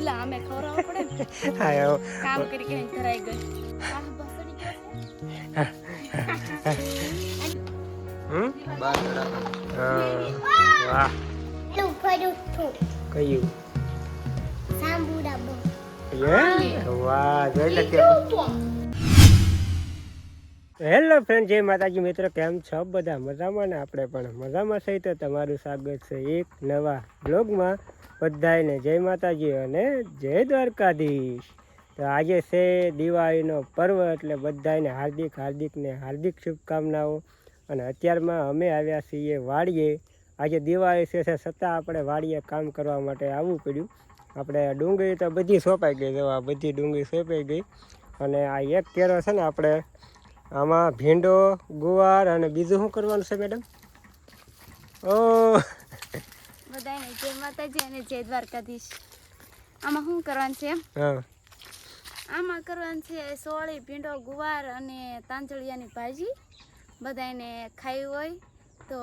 ખુલ્લા અમે ખવડાવવા પડે ને હા કામ કરી કરીને ધરાઈ ગઈ આ બસડી ગયો હમ બાર તડાકા હા વાહ કયું હે? વાહ જોઈ લે હેલો ફ્રેન્ડ જય માતાજી. મિત્રો, કેમ છો? બધા મજામાં ને આપણે પણ મજામાં છે. તો તમારું સ્વાગત છે એક નવા બ્લોગમાં બધાને જય માતાજી અને જય દ્વારકાધીશ. તો આજે છે દિવાળીનો પર્વ, એટલે બધાને હાર્દિક હાર્દિકને હાર્દિક શુભકામનાઓ. અને અત્યારમાં અમે આવ્યા છીએ વાડીએ. આજે દિવાળી છે છતાં આપણે વાડીએ કામ કરવા માટે આવવું પડ્યું. આપણે ડુંગળી તો બધી સોંપાઈ ગઈ જવા બધી ડુંગળી સોંપાઈ ગઈ. અને આ એક કેરો છે ને આપણે આમાં ભીંડો ગુવાર અને બીજું શું કરવાનું છે મેડમ? ઓ. બધાને જય માતાજી અને જય દ્વારકાધીશ. આમાં શું કરવાનું છે? હા. આમાં કરવાનું છે સોળી ભીંડો ગુવાર અને તાંજળિયાની ભાજી. બધાને ખાઈ હોય તો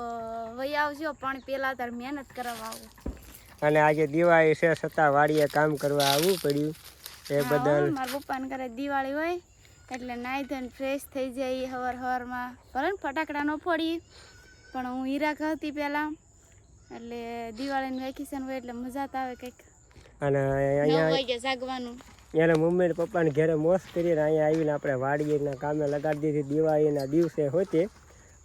વહી આવજો પણ પહેલાં તાર મહેનત કરવા આવું. અને આજે દિવાળી છે છતાં વાડીએ કામ કરવા આવવું પડ્યું. એ બદલ મારા પપ્પાને ઘરે દિવાળી હોય એટલે નાહી ધોઈને ફ્રેશ થઈ જાય હવાર હવારમાં. ભલે ને ફટાકડા ન ફોડી પણ હું હીરા હતી પહેલાં. એટલે દિવાળીનું વેકેશન હોય એટલે મજા તો આવે કંઈક. અને અહીંયા જાગવાનું. એના મમ્મી ને પપ્પાને ઘરે મોસ કરીને અહીંયા આવીને આપણે વાડીના કામે લગાડી દીધી. દિવાળીના દિવસે હોતે.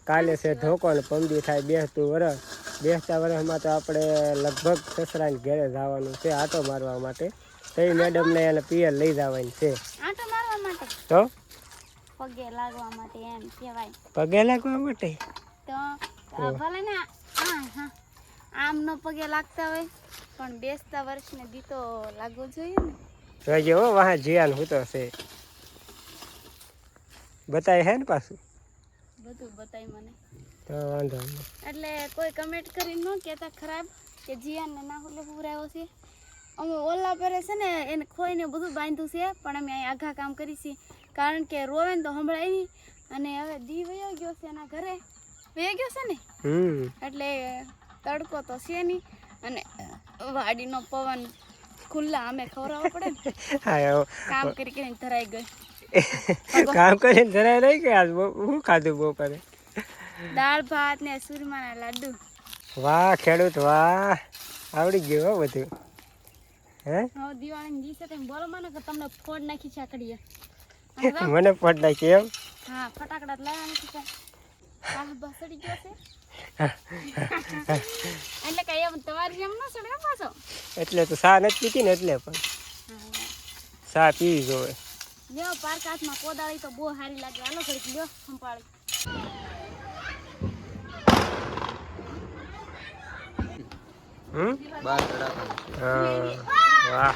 કાલે છે ધોકો ને પમદી થાય બેસતું વરસ. બેસતા વરસમાં તો આપણે લગભગ સસરાને ઘરે જવાનું છે આટો મારવા માટે. તો મેડમને એને પિયર લઈ જવાની છે. આંટો માટે તો? પગે લાગવા માટે એમ કહેવાય. પગે લાગવા માટે? તો ભલે ને આમ નો પગે લાગતા હોય પણ બેસતા વર્ષને દીતો લાગવો જોઈએ ને. જોઈજો હો વાહ જીયાન હું તો છે. બતાય હે ને પાછું? બધું બતાય મને. તો વાંધો એટલે કોઈ કમેન્ટ કરીને ન કહેતા ખરાબ કે જીયાન ના હુલે પુરાયો છે. અમે ઓલા પરે છે ને એને ખોઈને બધું બાંધ્યું છે પણ અમે અહીં આઘા કામ કરી છીએ. કારણ કે રોવે તો સંભળાય નહીં. અને હવે દી વયો ગયો છે એના ઘરે. વયો ગયો છે ને? હમ. એટલે તડકો તો છે નહીં. અને વાડીનો પવન ખુલ્લા અમે ખવડાવવા પડે ને. કામ કરી કરીને ધરાઈ ગઈ. કામ કરીને ધરાઈ રહી ગયા શું ખાધું બપોરે? દાળ ભાત ને સુરમાના લાડુ. વાહ ખેડૂત વાહ. આવડી ગયું હો બધું. હે? દિવાળી દિવાળીની દિવસે તમે બોલો મને કે તમને ફોડ નાખી ચાકડીએ મને પડ નાખી એમ? હા ફટાકડા તો લાવ્યા નથી આ બસડી ગયો છે. એટલે કઈ એમ તમારી જેમ ન સડે પાછો. એટલે તો સા નથી પીતી ને એટલે પણ. સા પીવી જોવે. લ્યો પાર્ક હાથમાં કોદાળી તો બહુ સારી લાગે. હાલો ફરી લ્યો સંપાળી હમ? બાર તડાકા હા. વાહ.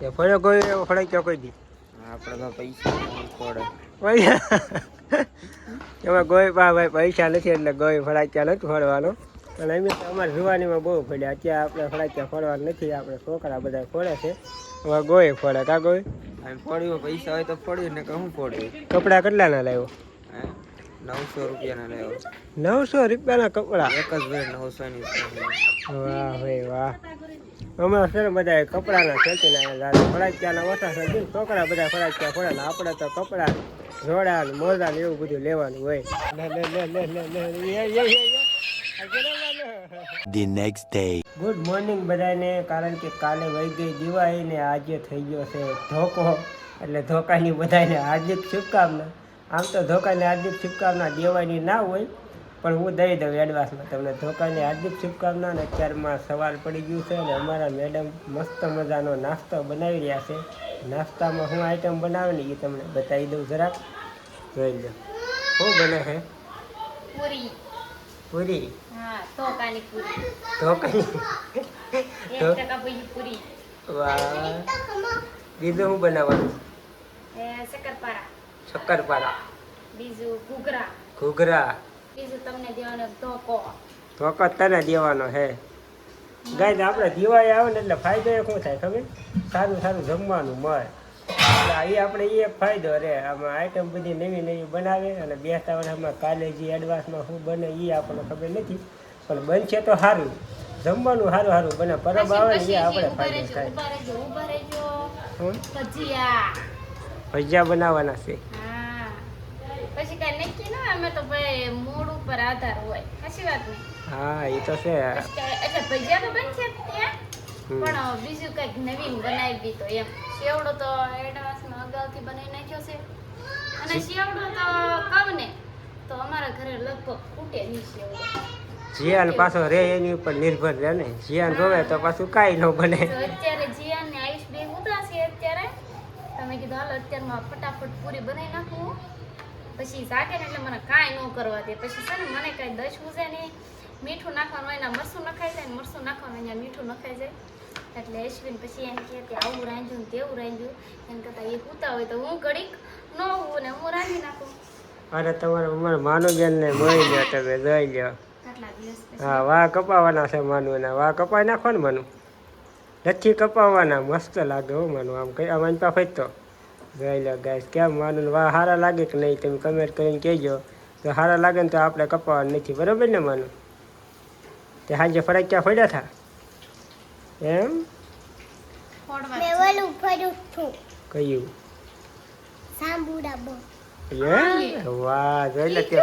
તે ફળ્યો કોઈ એવો ફળાઈ કોઈ દી? આપણે તો પૈસા પડે. પૈસા? એમાં ગોય પા ભાઈ પૈસા નથી એટલે ગોય ફળાક્યા નથી ફળવાનો. અને તો અમારે જુવાનીમાં બહુ ફળ્યા. અત્યારે આપણે ફળાક્યા ફળવાનું નથી. આપણે છોકરા બધા ફોડે છે. હવે ગોય ફોડે કા ગોય? પડ્યું પૈસા હોય તો ફળ્યું ને કે શું પડ્યું કપડા કેટલાના લાવ્યો? હે? નવસો રૂપિયાના લેવો. નવસો રૂપિયાના કપડા? એક જ વેર નવસો ની વાહ ભાઈ વાહ. અમારા સર બધા કપડાના ખેંચીને આવ્યા ફળાક્યાના ઓછા છે. છોકરા બધા ફળાક્યા ફળે આપણે તો કપડા જોડા ને મોજા ને એવું બધું લેવાનું હોય. લે લે લે લે લે લે the next day. Good morning બધાને. કારણ કે કાલે વહી ગઈ દિવાળી ને આજે થઈ ગયો છે ધોકો. એટલે ધોકાની બધાને હાર્દિક શુભકામના. આમ તો ધોકાને હાર્દિક શુભકામના દેવાની ના હોય પણ હું દઈ દઉં એડવાન્સમાં તમને ધોકાને હાર્દિક શુભકામના અને અત્યારમાં સવાર પડી ગયું છે અને અમારા મેડમ મસ્ત મજાનો નાસ્તો બનાવી રહ્યા છે. નાસ્તામાં હું આઈટમ બનાવે ને એ તમને બતાવી દઉં જરાક જોઈ લો. શું બને છે? પૂરી. પૂરી? હા પૂરી. ધોકાની? પૂરી. વાહ. બીજું શું બનાવવાનું? શક્કરપારા શક્કરપારા. બીજું ઘૂઘરા. ઘૂઘરા. બીજું તમને દેવાનો ધોકો. ધોકો તને દેવાનો હે. ગાય આપણે દિવાળી આવે ને એટલે ફાયદો એ શું થાય ખબર? સારું સારું જમવાનું મળે. એટલે એ આપણે એ ફાયદો રે. આમાં આઈટમ બધી નવી નવી બનાવે અને બેસતા વર્ષમાં કાલે જે એડવાન્સમાં શું બને એ આપણને ખબર નથી. પણ બનશે તો સારું. જમવાનું સારું સારું. બને પરબ આવે ને એ આપણે ફાયદો થાય. ભજીયા બનાવવાના છે. પછી કઈ નક્કી ના અમે તો ભાઈ મૂડ ઉપર આધાર હોય. સાચી વાત ને? હા એ તો છે. એટલે ભજીયા તો બનશે ત્યાં. પણ બીજું કંઈક નવીન બનાવી તો એમ. શેવડો તો એડવાન્સમાં અગાઉથી બનાવી નાખ્યો છે. અને શેવડો તો કહું ને. તો અમારા ઘરે લગભગ ખૂટે નહીં શેવડો જીયાન પાછો રે એની ઉપર નિર્ભર રહે ને. જીયાન રોવે તો પાછું કાંઈ ન બને. અત્યારે અત્યારે જીયાન ને આયુષ બે ઉદાસ છે અત્યારે તમે કીધું હાલો અત્યારમાં ફટાફટ પૂરી બનાવી નાખું પછી જાગે ને એટલે મને કાંઈ ન કરવા દે. પછી છે ને મને કાંઈ દશ ઉજે નહીં મીઠું નાખવાનું એના મરસું નખાઈ જાય ને મરસું નાખવાનું અહીંયા મીઠું નખાઈ જાય. એટલે અશ્વિન પછી એમ કહે કે આવું રાંધ્યું ને તેવું રાંધ્યું. એમ કરતાં એ પૂતા હોય તો હું ઘડીક ન હોઉં ને હું રાંધી નાખું. અરે તમારે અમારે માનુબેન ને મળી લ્યો તમે જોઈ લ્યો. હા વાહ કપાવાના છે માનુના વાહ કપાઈ નાખો ને માનું. નથી કપાવવાના મસ્ત લાગે હો માનું આમ કઈ આમ અંપા ફેંચતો જોઈ લો ગાઈસ કેમ? માનું વાહ સારા લાગે કે નહીં? તમે કમેન્ટ કરીને કહેજો. તો સારા લાગે ને તો આપણે કપાવવાનું નથી. બરાબર ને માનું તે સાંજે ક્યાં ફર્યા થા? એમ? કહ્યું સાંબુડા વાહ જોઈ લે તે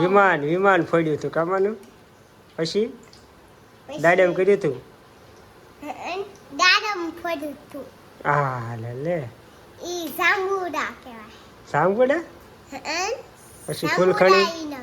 વિમાન વિમાન ફોડ્યું હતું કામાનું પછી? દાડમ કર્યું હતું છું આ લે લે ઈ સાંબુડા કહેવાય સાંભળ્યા પછી ફૂલખણી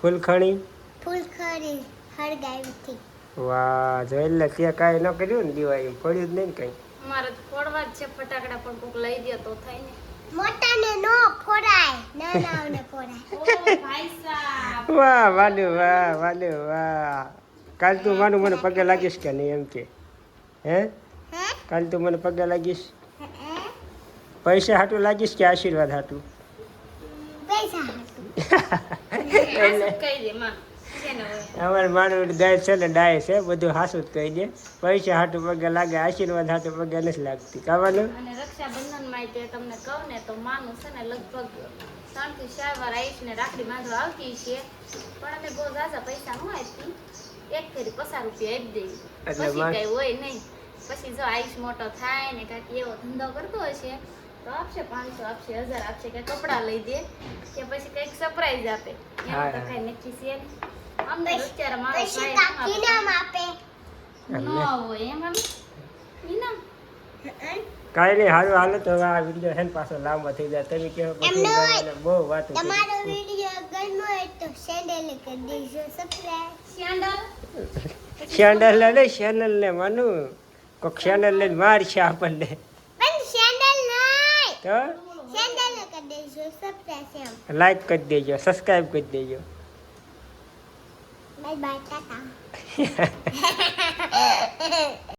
ફૂલખણી ફૂલખરી હળગાવી હતી વાહ જોઈ લે ત્યાં કાંઈ ન કર્યું ને દિવાળી ફોડ્યું જ નહીં કઈ મારે તો ફોડવા જ છે ફટાકડા પણ કોક લઈ દે તો થાય ને મોટાને નો ફોડાય નાનાઓને ફોડાય ઓ ભાઈ સાહેબ વાહ વાલુ વાહ વાલ્યો વાહ કાલ તું માનું મને પગે લાગીશ કે નહીં એમ કે હે કાલ તું મને પગે લાગીશ? પૈસા હાટું લાગીશ કે આશીર્વાદ હાટું? અમારે માનું ગાય છે ને ડાય છે બધું હાસું જ કહી દે. પૈસા હાટું પગે લાગે આશીર્વાદ હાટું પગે નથી લાગતી. કાવાનું અને રક્ષાબંધનમાં તે તમને કહું ને તો માનું છે ને લગભગ ત્રણથી ચાર વાર આવીશ ને રાખડી બાંધવા આવતી છે પણ અમે બહુ ઝાઝા પૈસા ન આપતી એક ફેરી પચાસ રૂપિયા આપી દઈએ. એટલે પછી કઈ હોય નહીં. પછી જો આયુષ મોટો થાય ને કાંઈક એવો ધંધો કરતો હશે તો આપશે પાંચસો આપશે હજાર આપશે કે કપડાં લઈ દે કે પછી કંઈક સરપ્રાઈઝ આપે. એનું તો. કઈ નક્કી છે અમને અત્યારે મારો ભાઈ ઇનામ આપે. ન હોય એમ હં? કાંઈ નહીં સારું હાલો તો આ વીડિયો હેન પાછો લાંબો થઈ જાય. તમે કહો પછી બહુ વાત. તમારો વીડિયો ગમ્યો હોય તો સેન્ડલ કરી દેજો સબસ્ક્રાઇબ સેન્ડલ સેન્ડલ ને ચેનલ ને માનું. કોક સેન્ડલ લઈને મારશે આપણને. પણ તો? લાઈક કરી દેજો સબસ્ક્રાઈબ કરી દેજો. Bye bye Tata.